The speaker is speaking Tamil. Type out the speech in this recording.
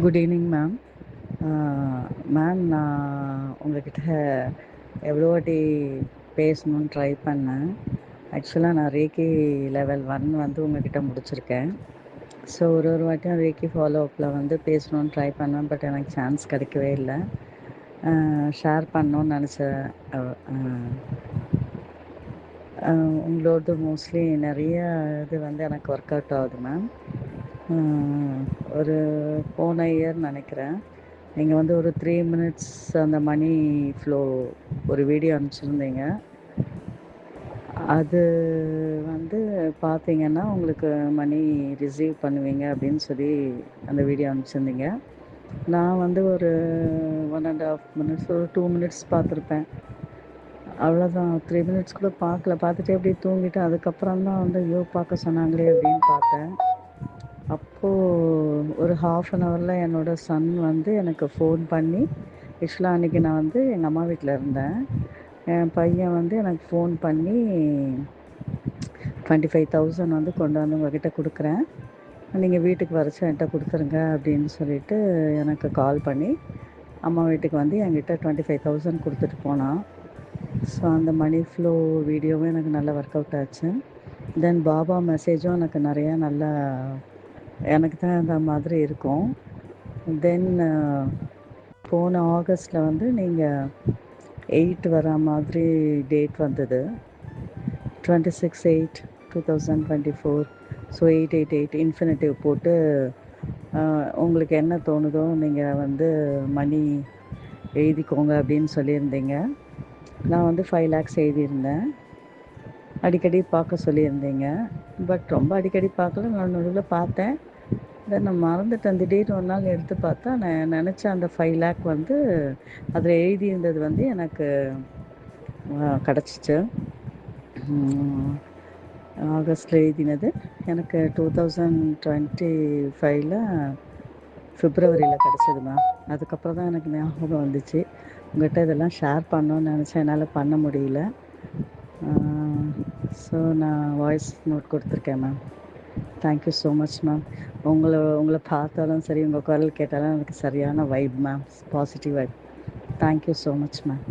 குட் ஈவினிங் மேம் மேம் நான் உங்ககிட்ட எவ்வளோ வாட்டி பேசணும்னு ட்ரை பண்ணேன். ஆக்சுவலாக நான் ரேக்கி லெவல் ஒன் வந்து உங்ககிட்ட முடிச்சிருக்கேன். ஸோ ஒரு ஒரு வாட்டியும் ரேக்கி ஃபாலோ அப்பில் வந்து பேசணும்னு ட்ரை பண்ணேன் பட் எனக்கு சான்ஸ் கிடைக்கவே இல்லை. Uh, ஷேர் பண்ணணும்னு நினச்சேன். Uh, uh, உங்களோடது மோஸ்ட்லி நிறைய இது வந்து எனக்கு ஒர்க் அவுட் ஆகுது மேம் ஒரு போன இயர் நினைக்கிறேன். நீங்கள் வந்து ஒரு த்ரீ மினிட்ஸ் அந்த மணி ஃப்ளோ ஒரு வீடியோ அனுப்பிச்சிருந்தீங்க. அது வந்து பார்த்தீங்கன்னா உங்களுக்கு மணி ரிசீவ் பண்ணுவீங்க அப்படின்னு சொல்லி அந்த வீடியோ அனுப்பிச்சிருந்தீங்க. நான் வந்து ஒரு ஒன் அண்ட் ஆஃப் மினிட்ஸ் ஒரு டூ மினிட்ஸ் பார்த்துருப்பேன் அவ்வளோதான் த்ரீ மினிட்ஸ் கூட பார்க்கல பார்த்துட்டு அப்படியே தூங்கிட்டு அதுக்கப்புறம் தான் வந்து ஐயோ பார்க்க சொன்னாங்களே அப்படின்னு பார்த்தேன். அப்போது ஒரு ஹாஃப் அன் ஹவரில் என்னோடய சன் வந்து எனக்கு ஃபோன் பண்ணி ஆக்சுவலாக அன்றைக்கி நான் வந்து எங்கள் அம்மா வீட்டில் இருந்தேன். என் பையன் வந்து எனக்கு ஃபோன் பண்ணி டுவெண்ட்டி ஃபைவ் தௌசண்ட் வந்து கொண்டு வந்து உங்ககிட்ட கொடுக்குறேன். நீங்கள் வீட்டுக்கு வரைச்சி என்கிட்ட கொடுத்துருங்க அப்படின்னு சொல்லிட்டு எனக்கு கால் பண்ணி அம்மா வீட்டுக்கு வந்து என்கிட்ட டுவெண்ட்டி ஃபைவ் தௌசண்ட் கொடுத்துட்டு போனான். ஸோ அந்த மணி ஃப்ளோ வீடியோவும் எனக்கு நல்லா ஒர்க் அவுட் ஆச்சு. தென் பாபா மெசேஜும் எனக்கு நிறையா நல்லா எனக்கு தான் அந்த மாதிரி இருக்கும். தென் போன ஆகஸ்டில் வந்து நீங்கள் எயிட் வர மாதிரி டேட் வந்தது. Twenty six eight two thousand twenty four so eight eight eight infinitive போட்டு உங்களுக்கு என்ன தோணுதோ நீங்கள் வந்து மணி எழுதிக்கோங்க அப்படின்னு சொல்லியிருந்தீங்க. நான் வந்து ஃபைவ் லேக்ஸ் எழுதியிருந்தேன். அடிக்கடி பார்க்க சொல்லியிருந்தீங்க. பட் ரொம்ப அடிக்கடி பார்க்கல. நான் நடுவில் பார்த்தேன். தென் நான் மறந்துட்டேன். திடீர்னு ஒரு நாள் எடுத்து பார்த்தா நான் நினச்ச அந்த ஃபைவ் லேக் வந்து அதில் எழுதியிருந்தது வந்து எனக்கு கிடச்சிச்சு. ஆகஸ்டில் எழுதினது. எனக்கு டூ தௌசண்ட் டுவெண்ட்டி ஃபைவ்ல ஃபிப்ரவரியில் கிடச்சிது அதுக்கப்புறம் தான் எனக்கு ஞாபகம் வந்துச்சு. உங்கள்கிட்ட இதெல்லாம் ஷேர் பண்ணோன்னு நினச்சேன். என்னால் பண்ண முடியல. ஸோ நான் வாய்ஸ் நோட் கொடுத்துருக்கேன் ma'am thank you so much ma'am உங்களை உங்களை பார்த்தாலும் சரி உங்கள் குரல் கேட்டாலும் எனக்கு சரியான vibe ma'am positive vibe thank you so much ma'am